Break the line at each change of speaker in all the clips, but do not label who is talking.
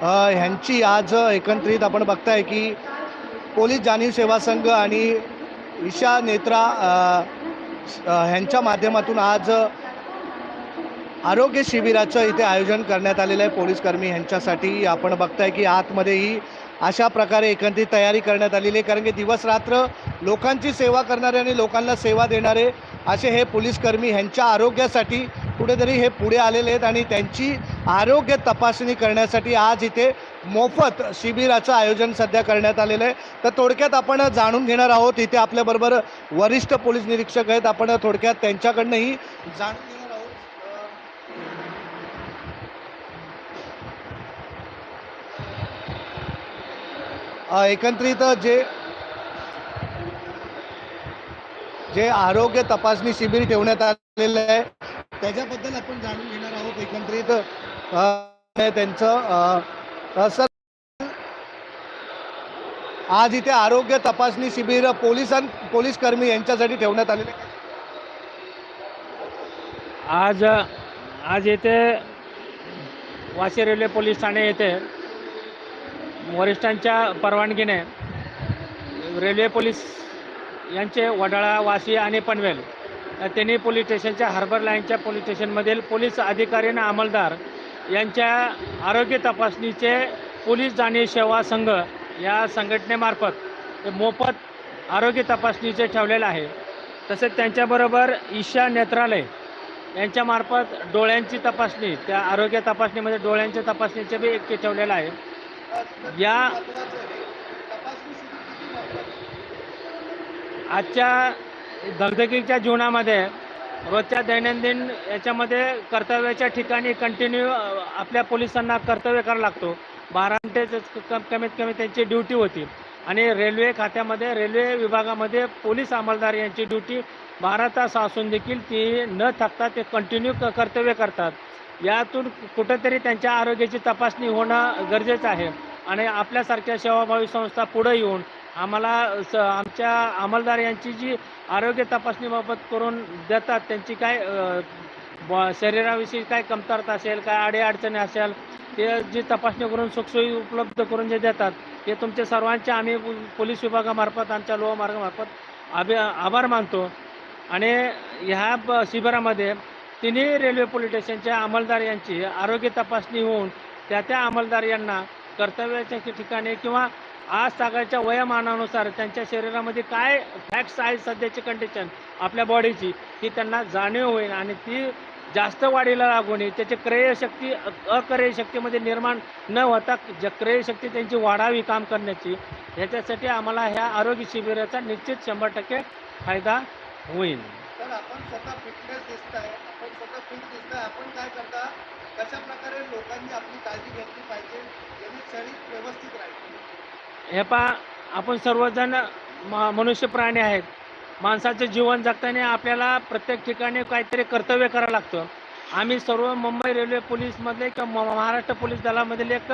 ह्यांची आज एकत्रित आपण बघताय की पोलीस जाणीव सेवा संघ आणि ईशा नेत्रा ह्यांच्या माध्यमातून आज आरोग्य शिबिराचं इथे आयोजन करण्यात आलेलं आहे. पोलीस कर्मी ह्यांच्यासाठी आपण बघताय की आतमध्येही अशा प्रकारे एकत्रित तयारी करण्यात आलेली आहे. कारण की दिवस रात्र लोकांची सेवा करणारे आणि लोकांना सेवा देणारे असे हे पोलीस कर्मी ह्यांच्या आरोग्यासाठी कुठेतरी हे पुढे आलेले आहेत आणि त्यांची आरोग्य तपासणी करण्यासाठी आज इथे मोफत शिबिराचं आयोजन सध्या करण्यात आलेलं आहे. तर थोडक्यात आपण जाणून घेणार आहोत इथे आपल्याबरोबर वरिष्ठ पोलीस निरीक्षक आहेत. आपण थोडक्यात त्यांच्याकडनंही जाणून घेणार आहोत. एकंदरीत एकत्रित जे जे आरोग्य तपासणी शिबिर ठेवण्यात आलेलं आहे त्याच्याबद्दल आपण जाणून घेणार आहोत. एकत्रित त्यांचं सर आज इथे आरोग्य तपासणी शिबिर पोलिसां पोलीस कर्मी यांच्यासाठी ठेवण्यात आलेले
आज आज येथे वाशी रेल्वे पोलीस ठाणे येथे वरिष्ठांच्या परवानगीने रेल्वे पोलीस यांचे वडाळा वाशी आणि पनवेल त्यांनी पोलीस स्टेशनच्या हार्बर लाईनच्या पोलीस स्टेशनमधील पोलीस अधिकारी आणि अंमलदार यांच्या आरोग्य तपासणीचे पोलीस जाणीव सेवा संघ या संघटनेमार्फत मोफत आरोग्य तपासणीचे ठेवलेलं आहे. तसेच त्यांच्याबरोबर ईशा नेत्रालय यांच्यामार्फत डोळ्यांची तपासणी त्या आरोग्य तपासणीमध्ये डोळ्यांच्या तपासणीचे बी एक ठेवलेलं आहे. या आजच्या धगधगीच्या जीवनामध्ये रोजच्या दैनंदिन याच्यामध्ये कर्तव्याच्या ठिकाणी कंटिन्यू आपल्या पोलिसांना कर्तव्य करावं लागतो. बारा मिनटे कमीत कमी त्यांची ड्युटी होती. आणि रेल्वे खात्यामध्ये रेल्वे विभागामध्ये पोलीस अंमलदार यांची ड्युटी बारा तास असून देखील ती न थकता ते कंटिन्यू क कर्तव्य करतात. यातून कुठंतरी त्यांच्या आरोग्याची तपासणी होणं गरजेचं आहे. आणि आपल्यासारख्या सेवाभावी संस्था पुढं येऊन आम्हाला स आमच्या अंमलदार यांची जी आरोग्य तपासणीबाबत करून देतात त्यांची काय ब शरीराविषयी काय कमतरता असेल काय अडीअडचणी असेल ते जी तपासणी करून सुखसोयी उपलब्ध करून जे देतात ते तुमच्या सर्वांचे आम्ही पोलीस विभागामार्फत आमच्या लोह मार्गामार्फत आभि आभार मानतो. आणि ह्या ब शिबिरामध्ये तिन्ही रेल्वे पोलीस स्टेशनच्या अंमलदार यांची आरोग्य तपासणी होऊन त्या त्या अंमलदार यांना कर्तव्याच्या ठिकाणी किंवा आज सगळ्याच्या वयामानानुसार त्यांच्या शरीरामध्ये काय फॅक्ट्स आहेत सध्याची कंडिशन आपल्या बॉडीची ही त्यांना जाणीव होईल आणि ती जास्त वाढीला लागू नये त्याची क्रयशक्ती अक्रयशक्तीमध्ये निर्माण न होता ज क्रयशक्ती त्यांची वाढावी काम करण्याची ह्याच्यासाठी आम्हाला ह्या आरोग्य शिबिराचा निश्चित शंभर टक्के फायदा होईल.
तर आपण स्वतः फिटनेस आपण स्वतः फिट आपण काय करता? कशा प्रकारे लोकांनी आपली काळजी घेतली पाहिजे? शरीर व्यवस्थित राहील.
हे पहा आपण सर्वजण म मनुष्य प्राणी आहेत. माणसाचं जीवन जगताना आपल्याला प्रत्येक ठिकाणी काहीतरी कर्तव्य करावं लागतं. आम्ही सर्व मुंबई रेल्वे पोलीसमधले किंवा म- महाराष्ट्र पोलीस दलामधील एक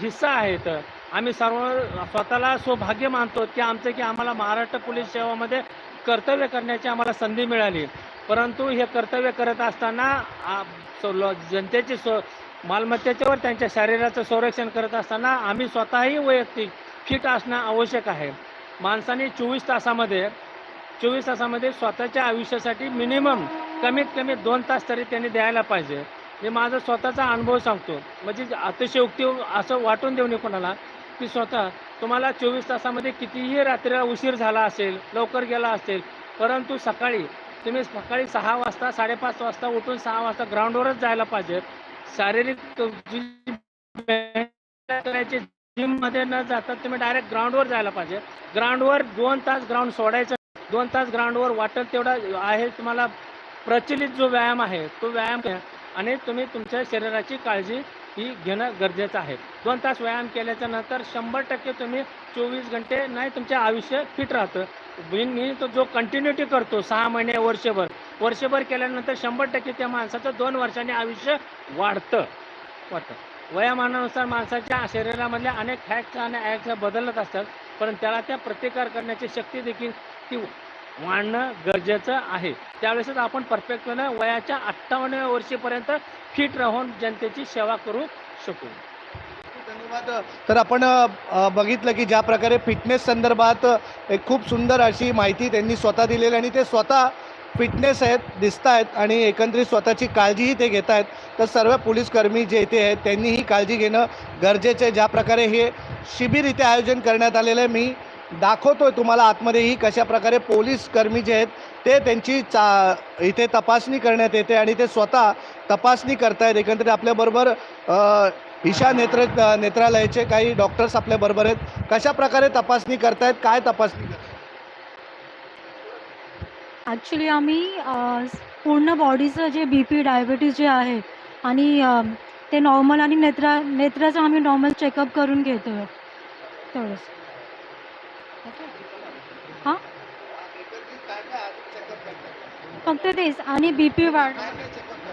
हिस्सा आहेत आम्ही सर्व स्वतःला सौभाग्य मानतो की आमचं की आम्हाला महाराष्ट्र पोलीस सेवामध्ये कर्तव्य करण्याची आम्हाला संधी मिळाली. परंतु हे कर्तव्य करत असताना आ- सो- जनतेची स मालमत्तेच्यावर त्यांच्या शरीराचं संरक्षण करत असताना आम्ही स्वतःही वैयक्तिक फिट असणं आवश्यक आहे. माणसाने चोवीस तासामध्ये चोवीस तासामध्ये स्वतःच्या आयुष्यासाठी मिनिमम कमीत कमी दोन तास तरी त्यांनी द्यायला पाहिजे. मी माझा स्वतःचा अनुभव सांगतो. म्हणजे अतिशयोक्ती असं वाटून देऊ नये कोणाला की स्वतः तुम्हाला चोवीस तासामध्ये कितीही रात्रीला उशीर झाला असेल लवकर गेला असेल परंतु सकाळी तुम्ही सकाळी सहा वाजता साडेपाच वाजता उठून सहा वाजता ग्राउंडवरच जायला पाहिजे. शारीरिक जी जिममध्ये न जाता तुम्ही डायरेक्ट ग्राउंडवर जायला पाहिजे. ग्राउंडवर दोन तास ग्राउंड सोडायचं दोन तास ग्राउंडवर वाटेल तेवढा आहे तुम्हाला प्रचलित जो व्यायाम आहे तो व्यायाम घ्या आणि तुम्ही तुमच्या शरीराची काळजी ही घेणं गरजेचं आहे. दोन तास व्यायाम केल्याच्यानंतर शंभर टक्के तुम्ही चोवीस घंटे नाही तुमचे आयुष्य फिट राहतं. मी तो जो कंटिन्युटी करतो सहा महिने वर्षभर वर्षभर केल्यानंतर शंभर टक्के त्या माणसाचं दोन वर्षांनी आयुष्य वाढतं. वाटतं वयामानानुसार माणसाच्या शरीरामधल्या अनेक फॅक्ट्स आणि ॲक्ट्स बदलत असतात पण त्याला त्या प्रतिकार करण्याची शक्ती देखील ती वाढणं गरजेचं आहे. त्यावेळेसच आपण परफेक्टपणे वयाच्या अठ्ठावन्नव्या वर्षीपर्यंत फिट राहून जनतेची सेवा करू शकू.
धन्यवाद. तर आपण बघितलं की ज्या प्रकारे फिटनेस संदर्भात एक खूप सुंदर अशी माहिती त्यांनी स्वतः दिलेली आणि ते स्वतः फिटनेस आहेत दिसत आहेत आणि एकंदरीत स्वतःची काळजीही ते घेत आहेत तर सर्व पोलीसकर्मी जे इथे आहेत त्यांनी ही काळजी घेणं गरजेचं आहे. ज्या प्रकारे हे शिबिर इथे आयोजन करण्यात आलेलं आहे मी दाखवतोय तुम्हाला आतमध्येही कशा प्रकारे पोलीस कर्मी जे आहेत ते त्यांची चा इथे तपासणी करण्यात येते आणि ते स्वतः तपासणी करतायत. एकंदरीत आपल्याबरोबर ईशा नेत्र नेत्रालयाचे काही डॉक्टर्स आपल्याबरोबर आहेत. कशा प्रकारे तपासणी करतायत काय तपासणी
ॲक्च्युली आम्ही पूर्ण बॉडीचं जे बी पी डायबिटीज जे आहे आणि ते नॉर्मल आणि नेत्रा नेत्राचं आम्ही नॉर्मल चेकअप करून घेतो आहे तेवढंच. हां? फक्त तेच. आणि बी पी वाढ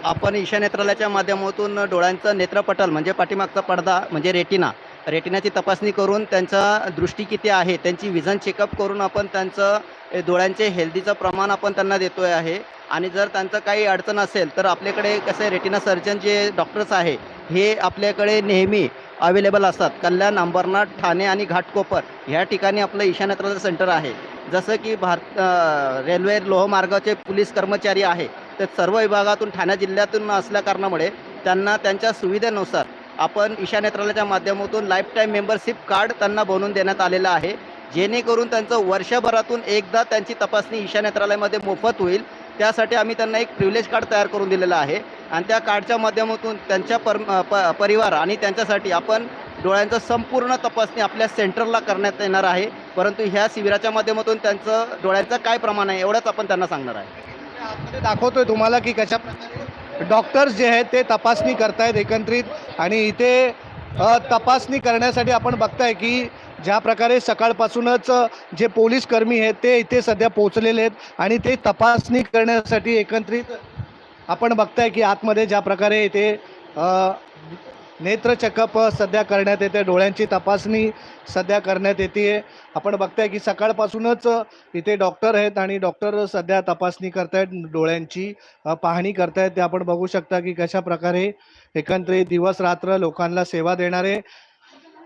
आपण ईशा नेत्रालयाच्या माध्यमातून डोळ्यांचं नेत्रपटल म्हणजे पाठीमागचा पडदा म्हणजे रेटिना रेटिनाची तपासणी करून त्यांचा दृष्टी किती आहे त्यांची विजन चेकअप करून आपण त्यांचं डोळ्यांचे हेल्दीचं प्रमाण आपण त्यांना देतोय आहे. आणि जर त्यांचं काही अडचण असेल तर आपल्याकडे कसं रेटिना सर्जन जे डॉक्टर्स आहे हे आपल्याकडे नेहमी अवेलेबल असतात. कल्याण अंबरनाथ ठाणे आणि घाटकोपर ह्या ठिकाणी आपलं ईशा सेंटर आहे. जसं की भारत रेल्वे लोहमार्गाचे पोलीस कर्मचारी आहे तर सर्व विभागातून ठाणे जिल्ह्यातून असल्या कारणामुळे त्यांना त्यांच्या सुविधेनुसार आपण ईशा नेत्रालयाच्या माध्यमातून लाईफ टाईम मेंबरशिप कार्ड त्यांना बनवून देण्यात आलेलं आहे. जेणेकरून त्यांचं वर्षभरातून एकदा त्यांची तपासणी ईशा नेत्रालयामध्ये मोफत होईल. त्यासाठी आम्ही त्यांना एक प्रिव्हिलेज कार्ड तयार करून दिलेलं आहे. आणि त्या कार्डच्या माध्यमातून त्यांच्या पर प परिवार आणि त्यांच्यासाठी आपण डोळ्यांचं संपूर्ण तपासणी आपल्या सेंटरला करण्यात येणार आहे. परंतु ह्या शिबिराच्या माध्यमातून त्यांचं डोळ्यांचं काय प्रमाण आहे एवढंच आपण त्यांना सांगणार आहे.
दाखवतोय तुम्हाला की कशा प्रकारे डॉक्टर्स जे आहेत ते तपासणी करतायत एकत्रित आणि इथे तपासणी करण्यासाठी आपण बघताय की ज्या प्रकारे सकाळपासूनच जे पोलीस कर्मी आहेत ते इथे सध्या पोहोचलेले आहेत. आणि ते तपासणी करण्यासाठी एकत्रित आपण बघताय की आतमध्ये ज्या प्रकारे इथे नेत्र चेकअप सध्या करण्यात येते. डोळ्यांची तपासणी सध्या करण्यात येते आहे आपण बघताय की सकाळपासूनच इथे डॉक्टर आहेत आणि डॉक्टर सध्या तपासणी करतायत डोळ्यांची पाहणी करतायत. ते आपण बघू शकता की कशा प्रकारे एकंदरीत दिवस रात्र लोकांना सेवा देणारे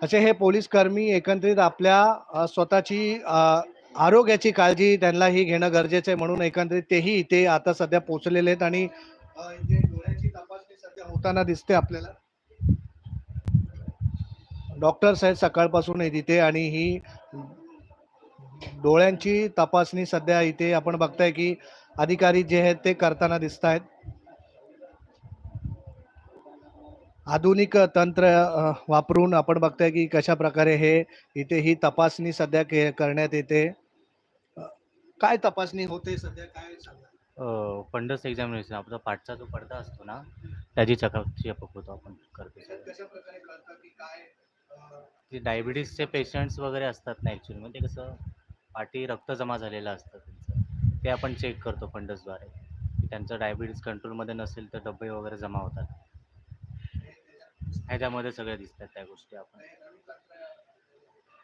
असे हे पोलीस कर्मी एकंदरीत आपल्या स्वतःची आरोग्याची काळजी त्यांनाही घेणं गरजेचं आहे. म्हणून एकंदरीत तेही इथे आता सध्या पोचलेले आहेत आणि अ, डोळ्याची तपासणी सध्या होताना दिसते आपल्याला. डॉक्टर्स आहेत सकाळपासून आहेत इथे आणि ही डोळ्यांची तपासणी सध्या इथे आपण बघताय की अधिकारी जे आहेत ते करताना दिसत आहेत आधुनिक तंत्र वापरून आपण बघताय की कशा प्रकारे हे इथे ही तपासणी सध्या के करण्यात येते. काय तपासणी होते सध्या? काय
फंडस एक्झामिनेशन आपला पाठचा जो पडदा असतो ना त्याची होतो आपण करतो.
कशा प्रकारे करता की काय
ते डायबिटीसचे पेशंट्स वगैरे असतात ना ॲक्च्युली म्हणजे कसं पाठी रक्त जमा झालेलं असतं त्यांचं. ते आपण चेक करतो फंडसद्वारे की त्यांचं डायबिटीस कंट्रोलमध्ये नसेल तर डबे वगैरे जमा होतात. ह्याच्यामध्ये सगळ्या दिसतात त्या गोष्टी आपण.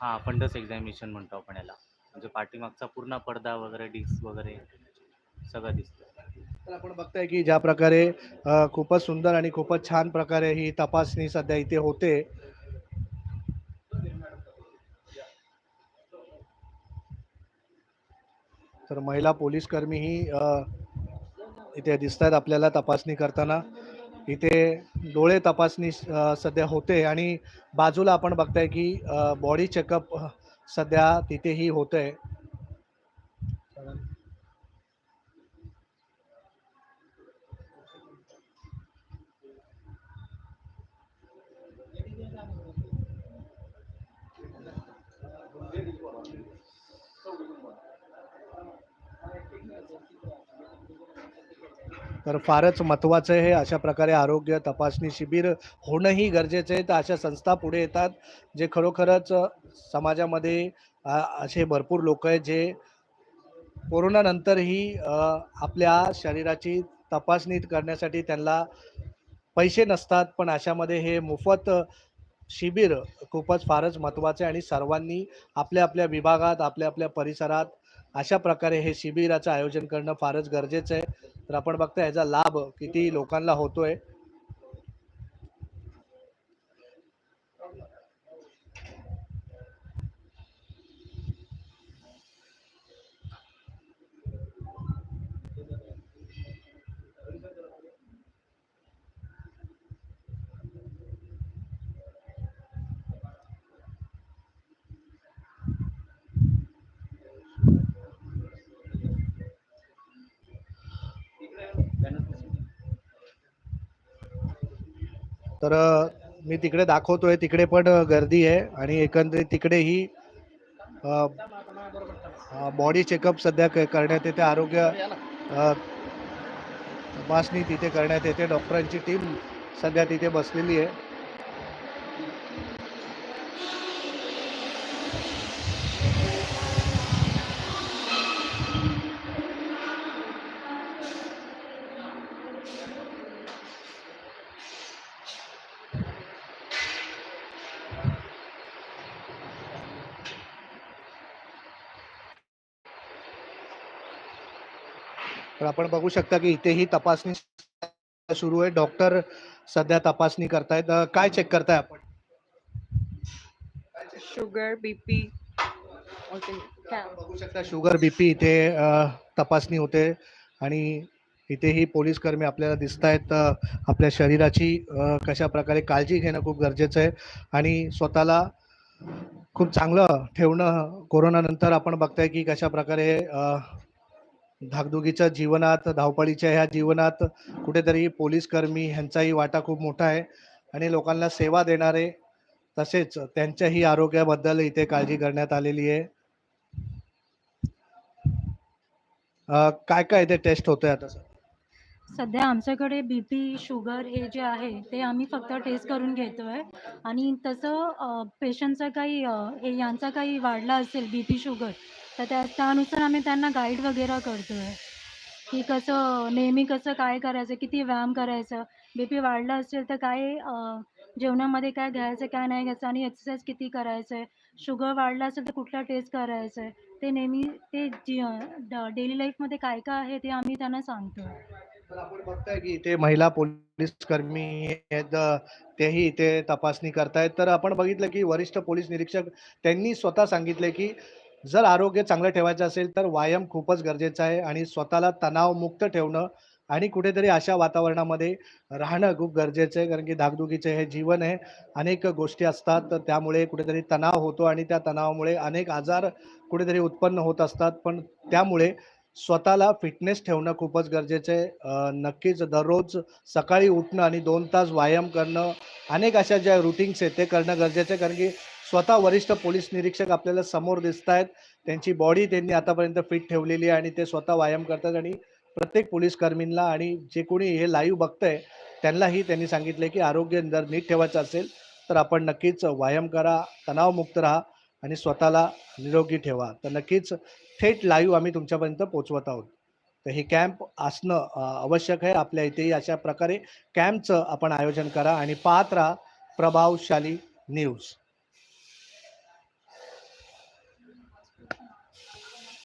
हां फंडस एक्झामिनेशन म्हणतो आपण याला. म्हणजे पाठीमागचा पूर्ण पडदा वगैरे डिस्क वगैरे सगळं दिसतं.
तर आपण बघताय की ज्या प्रकारे खूपच सुंदर आणि खूपच छान प्रकारे ही तपासणी सध्या इथे होते. तर महिला पोलीस कर्मीही इथे दिसत आहेत आपल्याला तपासणी करताना. इथे डोळे तपासणी सध्या होते आणि बाजूला आपण बघताय की बॉडी चेकअप सध्या तिथेही होतंय. तर फारच महत्त्वाचं आहे अशा प्रकारे आरोग्य तपासणी शिबिर होणंही गरजेचं आहे. तर अशा संस्था पुढे येतात जे खरोखरच समाजामध्ये असे भरपूर लोक आहेत जे कोरोनानंतरही आपल्या शरीराची तपासणी करण्यासाठी त्यांना पैसे नसतात. पण अशामध्ये हे मोफत शिबिर खूपच फारच महत्त्वाचं आहे आणि सर्वांनी आपल्या आपल्या विभागात आपल्या आपल्या परिसरात अशा प्रकारे हे शिबिराचं आयोजन करणं फारच गरजेचं आहे. तर आपण बघता याचा लाभ किती लोकांना होतोय. तर मी तिकडे दाखवतोय तिकडे पण गर्दी आहे आणि एकंदरीत तिकडेही बॉडी चेकअप सध्या क- करण्यात येते. आरोग्य तपासणी तिथे करण्यात येते. डॉक्टरांची टीम सध्या तिथे बसलेली आहे. तर आपण बघू शकता की इथेही तपासणी सुरू आहे. डॉक्टर सध्या तपासणी करतायत. काय चेक करताय आपण?
okay, count.
बघू शकता शुगर बीपी इथे तपासणी होते आणि इथेही पोलीस कर्मी आपल्याला दिसत आहेत आपल्या शरीराची कशा प्रकारे काळजी घेणं खूप गरजेचं आहे आणि स्वतःला खूप चांगलं ठेवणं कोरोनानंतर आपण बघताय की कशा प्रकारे अ, जीवनात धावपळीच्या ह्या जीवनात कुठेतरी पोलीस कर्मी ह्यांचाही वाटा खूप मोठा आहे आणि लोकांना सेवा देणारे तसेच त्यांच्याही आरोग्याबद्दल इथे काळजी करण्यात आलेली आहे काय काय इथे टेस्ट होतोय आता सर?
सध्या आमच्याकडे बी पी शुगर हे जे आहे ते आम्ही फक्त टेस्ट करून घेतो आहे आणि तसं पेशंटचा काही हे यांचा काही वाढला असेल बी पी शुगर तर त्या त्यानुसार आम्ही त्यांना गाईड वगैरे करतो आहे की कसं नेहमी कसं काय करायचं किती व्यायाम करायचं बी पी वाढला असेल तर काय जेवणामध्ये काय घ्यायचं काय नाही घ्यायचं आणि एक्सरसाइज किती करायचं आहे शुगर वाढला असेल तर कुठला टेस्ट करायचं आहे ते नेहमी ते जी डेली लाईफमध्ये काय काय आहे ते आम्ही त्यांना सांगतो
तर आपण बघताय की इथे महिला पोलीस कर्मी आहेत तेही इथे तपासणी करतायत. तर आपण बघितलं की वरिष्ठ पोलीस निरीक्षक त्यांनी स्वतः सांगितले की जर आरोग्य चांगलं ठेवायचं असेल तर व्यायाम खूपच गरजेचं आहे आणि स्वतःला तणावमुक्त ठेवणं आणि कुठेतरी अशा वातावरणामध्ये राहणं खूप गरजेचं आहे. कारण की धाकधुकीचे हे जीवन आहे. अनेक गोष्टी असतात तर त्यामुळे कुठेतरी तणाव होतो आणि त्या तणावामुळे अनेक आजार कुठेतरी उत्पन्न होत असतात. पण त्यामुळे स्वतःला फिटनेस ठेवणं खूपच गरजेचं आहे. नक्कीच दररोज सकाळी उठणं आणि दोन तास व्यायाम करणं अनेक अशा ज्या रुटीन्स आहेत ते करणं गरजेचं आहे. कारण की स्वतः वरिष्ठ पोलीस निरीक्षक आपल्याला समोर दिसत आहेत त्यांची बॉडी त्यांनी आतापर्यंत फिट ठेवलेली आहे आणि ते स्वतः व्यायाम करतात आणि प्रत्येक पोलीस कर्मींना आणि जे कोणी हे लाईव्ह बघतंय त्यांनाही त्यांनी सांगितले की आरोग्य जर नीट ठेवायचं असेल तर आपण नक्कीच व्यायाम करा तणावमुक्त राहा आणि स्वतःला निरोगी ठेवा. तर नक्कीच थेट लाईव्ह आम्ही तुमच्यापर्यंत पोहोचवत आहोत. तर हे कॅम्प असणं आवश्यक आहे. आपल्या इथेही अशा प्रकारे कॅम्पचं आपण आयोजन करा आणि पाहत राहा. प्रभावशाली न्यूज